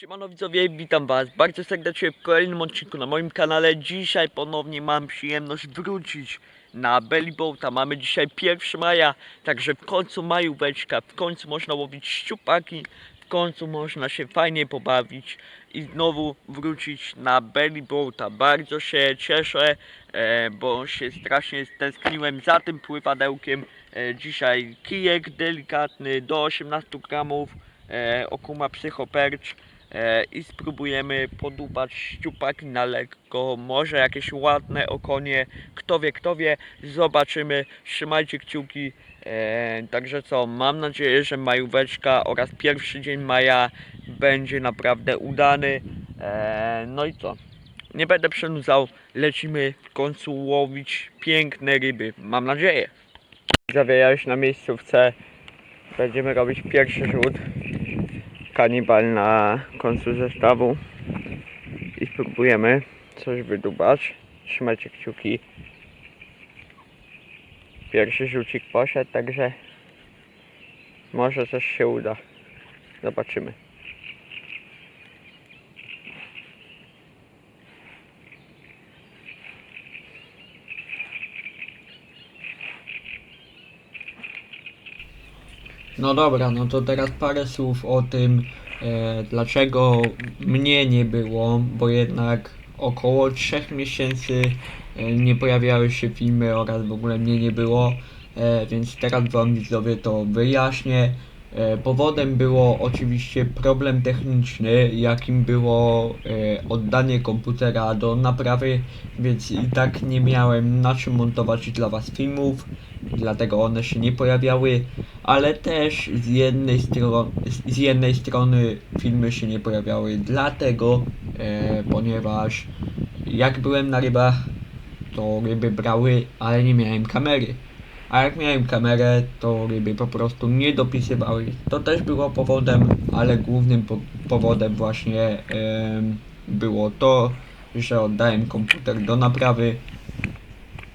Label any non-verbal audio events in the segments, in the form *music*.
Siemano widzowie, witam was bardzo serdecznie w kolejnym odcinku na moim kanale. Dzisiaj ponownie mam przyjemność wrócić na Belly Boata. Mamy dzisiaj 1 maja, także w końcu majóweczka, w końcu można łowić szczupaki, w końcu można się fajnie pobawić i znowu wrócić na Belly Boata. Bardzo się cieszę, e, bo się strasznie stęskniłem za tym pływadełkiem. E, dzisiaj kijek delikatny do 18 gramów e, okuma psychopercz i spróbujemy podupać szczupaki na lekko, może jakieś ładne okonie, kto wie, kto wie, zobaczymy, trzymajcie kciuki, e, także co, mam nadzieję, że majóweczka oraz pierwszy dzień maja będzie naprawdę udany, e, no i co, nie będę przedłużał, lecimy w końcu łowić piękne ryby, mam nadzieję. Zawijałeś na miejscówce, będziemy robić pierwszy rzut kanibal na końcu zestawu i spróbujemy coś wydubać. Trzymajcie kciuki. Pierwszy rzucik poszedł, także może coś się uda. Zobaczymy. No dobra, no to teraz parę słów o tym, e, dlaczego mnie nie było, bo jednak około 3 miesięcy e, nie pojawiały się filmy oraz w ogóle mnie nie było, e, więc teraz wam widzowie to wyjaśnię. E, powodem było oczywiście problem techniczny, jakim było e, oddanie komputera do naprawy, więc i tak nie miałem na czym montować dla was filmów, dlatego one się nie pojawiały ale też z jednej, stro- z jednej strony filmy się nie pojawiały dlatego, e, ponieważ jak byłem na rybach, to ryby brały, ale nie miałem kamery. A jak miałem kamerę, to ryby po prostu nie dopisywały. To też było powodem, ale głównym po- powodem właśnie em, było to, że oddałem komputer do naprawy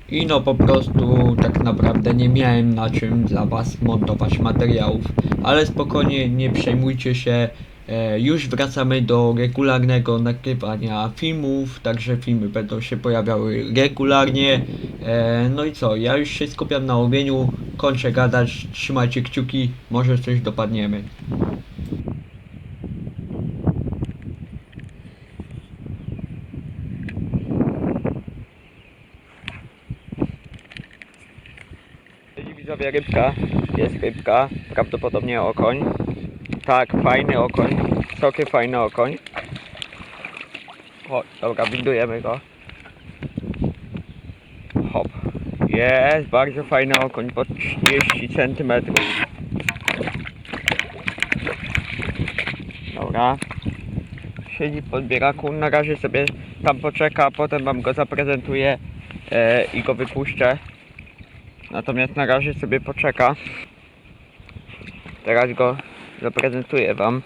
i no po prostu tak naprawdę nie miałem na czym dla was montować materiałów. Ale spokojnie, nie przejmujcie się. E, już wracamy do regularnego nagrywania filmów, także filmy będą się pojawiały regularnie. E, no i co, ja już się skupiam na łowieniu, kończę gadać, trzymajcie kciuki, może coś dopadniemy. Widzowie, rybka. Jest rybka, prawdopodobnie okoń. Tak, fajny okoń. Wysoki, fajny okoń. O, dobra, widujemy go. Hop. Jest, bardzo fajny okoń, po 30 cm. Dobra. Siedzi w podbieraku, na razie sobie tam poczeka, a potem wam go zaprezentuję e, i go wypuszczę. Natomiast na razie sobie poczeka. Teraz go zaprezentuję wam.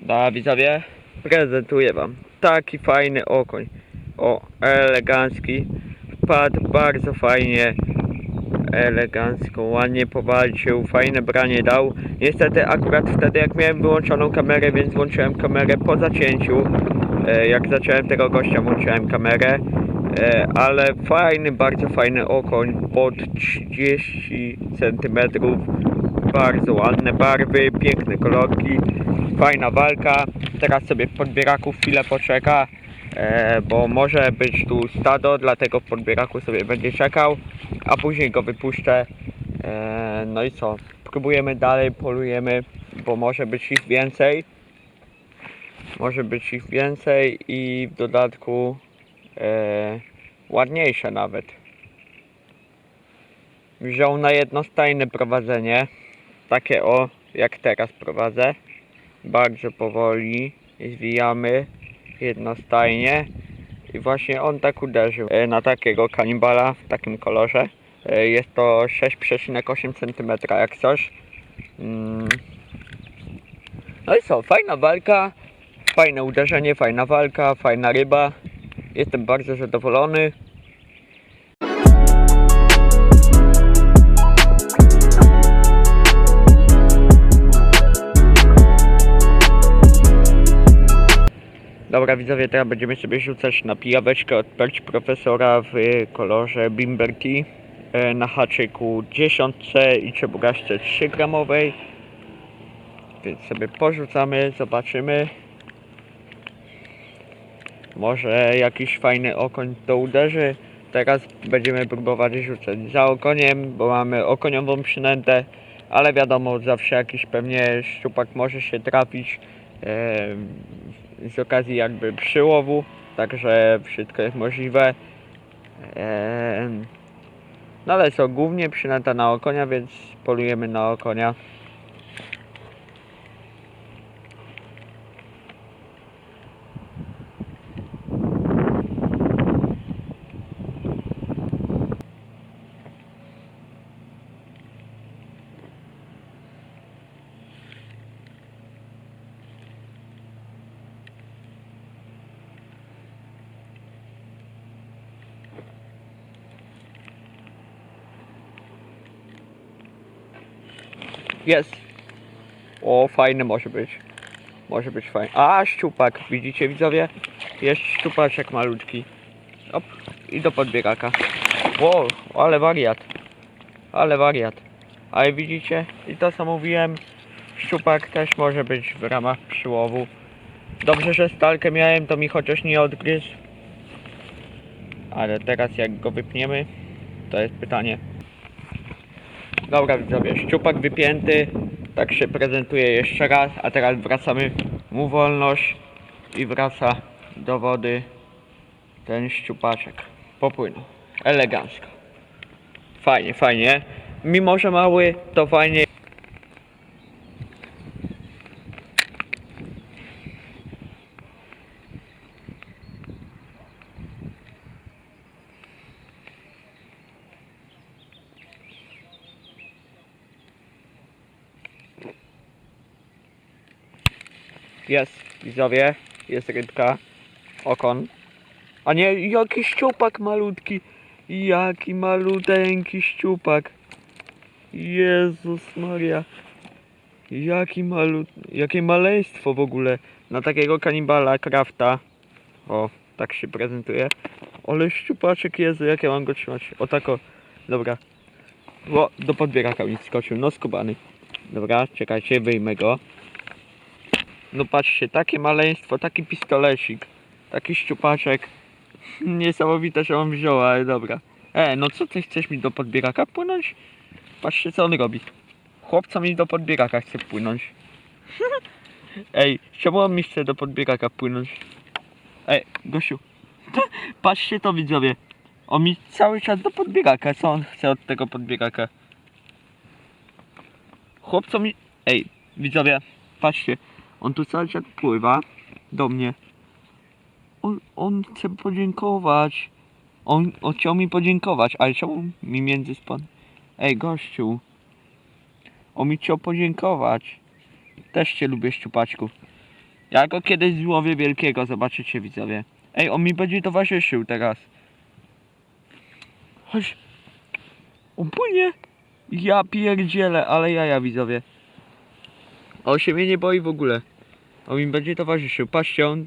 Da widzowie, prezentuję wam. Taki fajny okoń. O, elegancki. Wpadł bardzo fajnie. Elegancko, ładnie powalczył, fajne branie dał. Niestety akurat wtedy jak miałem wyłączoną kamerę, więc włączyłem kamerę po zacięciu. E, Jak zacząłem tego gościa, włączyłem kamerę. E, ale fajny, bardzo fajny okoń pod 30 cm. Bardzo ładne barwy, piękne kolorki, fajna walka. Teraz sobie w podbieraku chwilę poczeka, e, bo może być tu stado, dlatego w podbieraku sobie będzie czekał, a później go wypuszczę. E, no i co? Próbujemy dalej, polujemy, bo może być ich więcej. Może być ich więcej i w dodatku e, ładniejsze nawet. Wziął na jednostajne prowadzenie, takie o, jak teraz prowadzę. Bardzo powoli zwijamy jednostajnie i właśnie on tak uderzył e, na takiego kanibala w takim kolorze. E, jest to 6,8 cm jak coś. Mm. No i co, fajna walka, fajne uderzenie, fajna walka, fajna ryba. Jestem bardzo zadowolony. Dobra widzowie, teraz będziemy sobie rzucać na pijaweczkę od perć profesora w kolorze Bimber Tea e, na haczyku 10 i czebogaszce 3 gramowej. Więc sobie porzucamy, zobaczymy. Może jakiś fajny okoń to uderzy. Teraz będziemy próbować rzucać za okoniem, bo mamy okoniową przynętę, ale wiadomo, zawsze jakiś pewnie szczupak może się trafić e, z okazji jakby przyłowu, także wszystko jest możliwe. E, no ale co, głównie przynęta na okonia, więc polujemy na okonia. Jest. O, fajny może być. Może być fajny. A, szczupak, widzicie widzowie? Jest szczupaczek malutki. Op, i do podbiegaka. Wow, ale wariat. Ale wariat. Ale widzicie? I to co mówiłem, szczupak też może być w ramach przyłowu. Dobrze, że stalkę miałem, to mi chociaż nie odgryzł. Ale teraz jak go wypniemy, to jest pytanie. Dobra widzowie, szczupak wypięty, tak się prezentuje jeszcze raz, a teraz wracamy mu wolność i wraca do wody ten szczupaczek. Popłynął, elegancko. Fajnie, fajnie. Mimo, że mały, to fajnie. Jest, widzowie, jest rybka, okon. A nie, jaki szczupak malutki. Jaki maluteńki szczupak. Jezus Maria. Jaki malut... Jakie maleństwo w ogóle. Na takiego kanibala krafta. O, tak się prezentuje. Ale szczupaczek jest, jak ja mam go trzymać? O tako. Dobra. O, do podbieraka mi skoczył. No skubany. Dobra, czekajcie, wyjmę go. No patrzcie, takie maleństwo, taki pistolecik, taki szczupaczek. *laughs* Niesamowite, że on wziął, ale dobra. E, no co ty chcesz mi do podbieraka płynąć? Patrzcie co on robi. Chłopca mi do podbieraka chce płynąć. *laughs* Ej, czemu on mi chce do podbieraka płynąć? Ej, Gosiu. *laughs* Patrzcie to widzowie. On mi cały czas do podbieraka. Co on chce od tego podbieraka? Chłopco mi... Ej, widzowie, patrzcie. On tu cały czas pływa do mnie. On, on chce podziękować. On, on chciał mi podziękować, ale czemu mi między spon... Ej, gościu. On mi chciał podziękować. Też cię lubię, szczupaczku. Ja go kiedyś złowię wielkiego, zobaczycie widzowie. Ej, on mi będzie towarzyszył teraz. Chodź. On płynie. Ja pierdzielę, ale jaja widzowie. On się mnie nie boi w ogóle. On mi będzie towarzyszył. Patrzcie, on...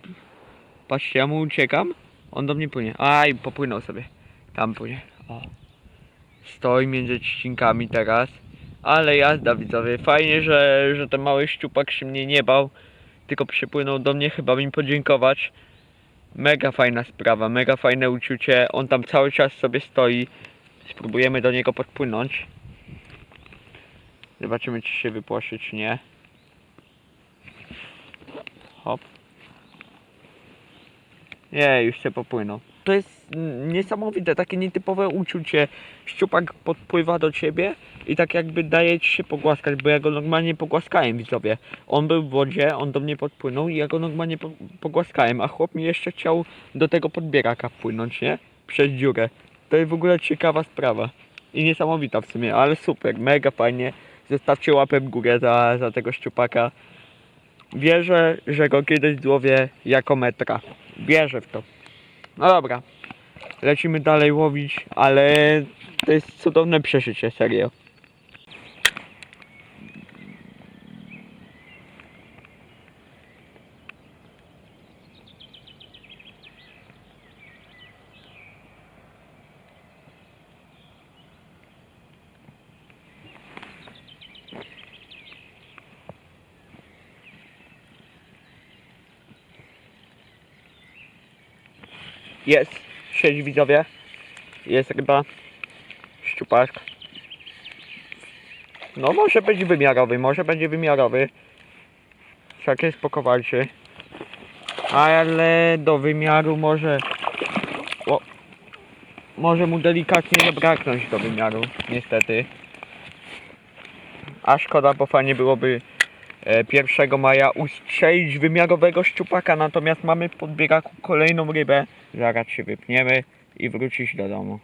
Patrzcie, ja mu uciekam. On do mnie płynie. Aj, popłynął sobie. Tam płynie. O. Stoi między trzcinkami teraz. Ale jazda widzowie. Fajnie, że, że ten mały szczupak się mnie nie bał. Tylko przypłynął do mnie chyba mi podziękować. Mega fajna sprawa, mega fajne uczucie. On tam cały czas sobie stoi. Spróbujemy do niego podpłynąć. Zobaczymy czy się wypłoszy czy nie. Hop. Nie, już się popłynął. To jest niesamowite, takie nietypowe uczucie. Szczupak podpływa do ciebie i tak jakby daje ci się pogłaskać, bo ja go normalnie pogłaskałem widzowie. On był w wodzie, on do mnie podpłynął i ja go normalnie po, pogłaskałem, a chłop mi jeszcze chciał do tego podbieraka wpłynąć, nie? Przez dziurę. To jest w ogóle ciekawa sprawa. I niesamowita w sumie, ale super, mega fajnie. Zostawcie łapę w górę za, za tego szczupaka. Wierzę, że go kiedyś złowię jako metra. Wierzę w to. No dobra. Lecimy dalej łowić, ale to jest cudowne przeżycie, serio. Jest. Siedź widzowie. Jest ryba. Szczupak. No może być wymiarowy, może będzie wymiarowy. Wszak jest po kowalczy. Ale do wymiaru może... O, może mu delikatnie zabraknąć do wymiaru, niestety. A szkoda, bo fajnie byłoby 1 maja ustrzelić wymiarowego szczupaka, natomiast mamy w podbieraku kolejną rybę. Zaraz się wypniemy i wrócić do domu.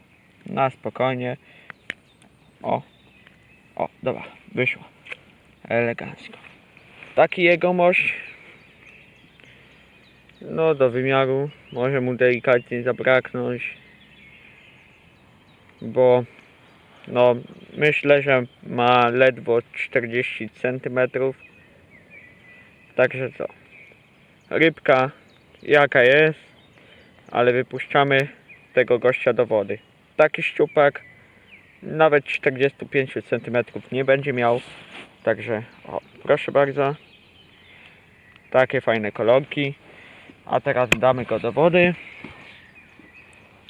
Na spokojnie. O, o, dobra, wyszło. Elegancko. Taki jegomość. No do wymiaru. Może mu delikatnie zabraknąć. Bo no myślę, że ma ledwo 40 cm. Także co? Rybka jaka jest, ale wypuszczamy tego gościa do wody. Taki szczupak nawet 45 cm nie będzie miał. Także o, proszę bardzo. Takie fajne kolorki. A teraz damy go do wody.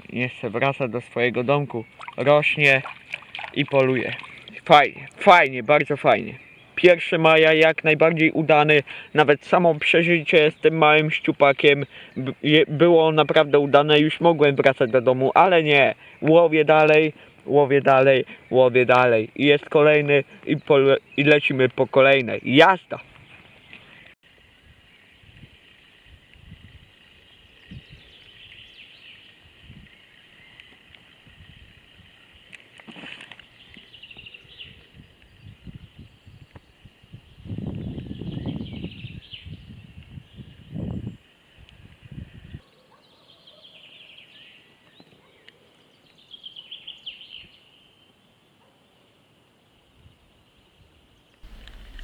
Jeszcze wraca do swojego domku. Rośnie i poluje. Fajnie, fajnie, bardzo fajnie. 1 maja jak najbardziej udany. Nawet samo przeżycie z tym małym je- było naprawdę udane. Już mogłem wracać do domu, ale nie. Łowię dalej, łowię dalej, łowię dalej. I jest kolejny i, i lecimy po kolejnej. Jazda!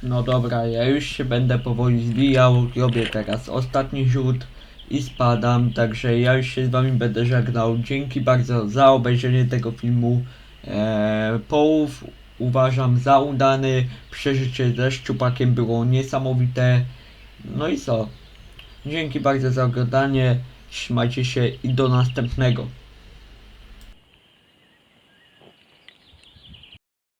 No dobra, ja już się będę powoli zbijał, robię teraz ostatni rzut i spadam, także ja już się z wami będę żegnał. Dzięki bardzo za obejrzenie tego filmu. Eee, połów uważam za udany, przeżycie ze szczupakiem było niesamowite. No i co? Dzięki bardzo za oglądanie, trzymajcie się i do następnego.